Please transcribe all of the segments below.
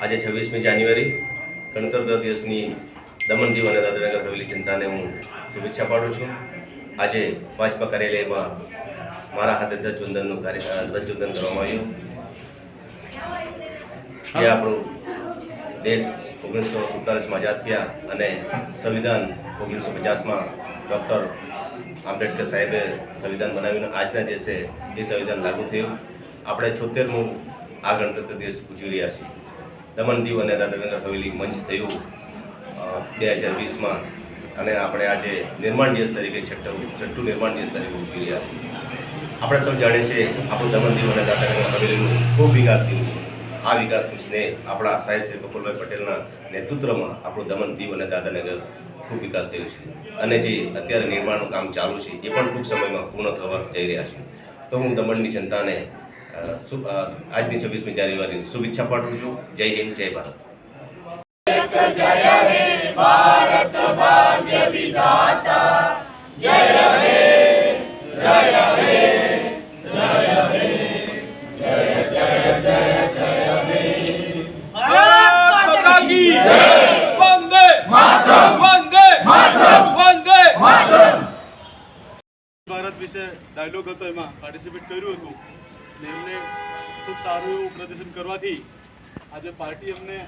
આજે છવ્વીસમી જાન્યુઆરી ગણતંત્ર દિવસની દમણ દીવ અને દાદરાનગર હવેલી જનતાને હું શુભેચ્છા પાડું છું. આજે ભાજપા કાર્યાલયમાં મારા હાથે ધ્વજવંદનનું કાર્ય ધ્વજવંદન કરવામાં આવ્યું. જે આપણું દેશ ઓગણીસો સુડતાલીસમાં આઝાદ થયા અને સંવિધાન ઓગણીસો પચાસમાં ડૉક્ટર આંબેડકર સાહેબે સંવિધાન બનાવ્યું આજના દિવસે એ સંવિધાન લાગુ થયું. આપણે છોતેરમું આ ગણતંત્ર દિવસ ઉજવી રહ્યા છીએ. દમણ દીવ અને દાદરાનગર હવેલી મંચ થયું બે હજાર વીસમાં અને આપણે આજે નિર્માણ દિવસ તરીકે છઠ્ઠું છઠ્ઠું નિર્માણ દિવસ તરીકે ઉજવી રહ્યા છીએ. આપણે સૌ જાણીએ છીએ આપણું દમણ દીવ અને દાદરાનગર હવેલીનું ખૂબ વિકાસ થયું છે. આ વિકાસનું સ્નેહ આપણા સાહેબ શ્રી કપૂરભાઈ પટેલના નેતૃત્વમાં આપણું દમણ દીવ અને દાદાનગર ખૂબ વિકાસ થયો છે. અને જે અત્યારે નિર્માણનું કામ ચાલુ છે, એ પણ ટૂંક સમયમાં પૂર્ણ થવા જઈ રહ્યા છે. તો હું દમણની જનતાને આજની છવ્વીસમી જાન્યુઆરી શુભેચ્છા પાઠવું છું. જય હિન્દ, જય ભારત. જય ભારત ભાગ્ય વિધાતા. વિશે ડાયલોગ હતો એમાં પાર્ટિસિપેટ કર્યું હતું. એમને ખૂબ સારું એવું પ્રદર્શન કરવાથી આજે પાર્ટી અમને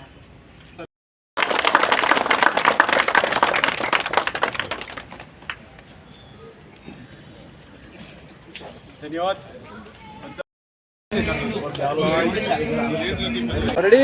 ધન્યવાદ. रेडी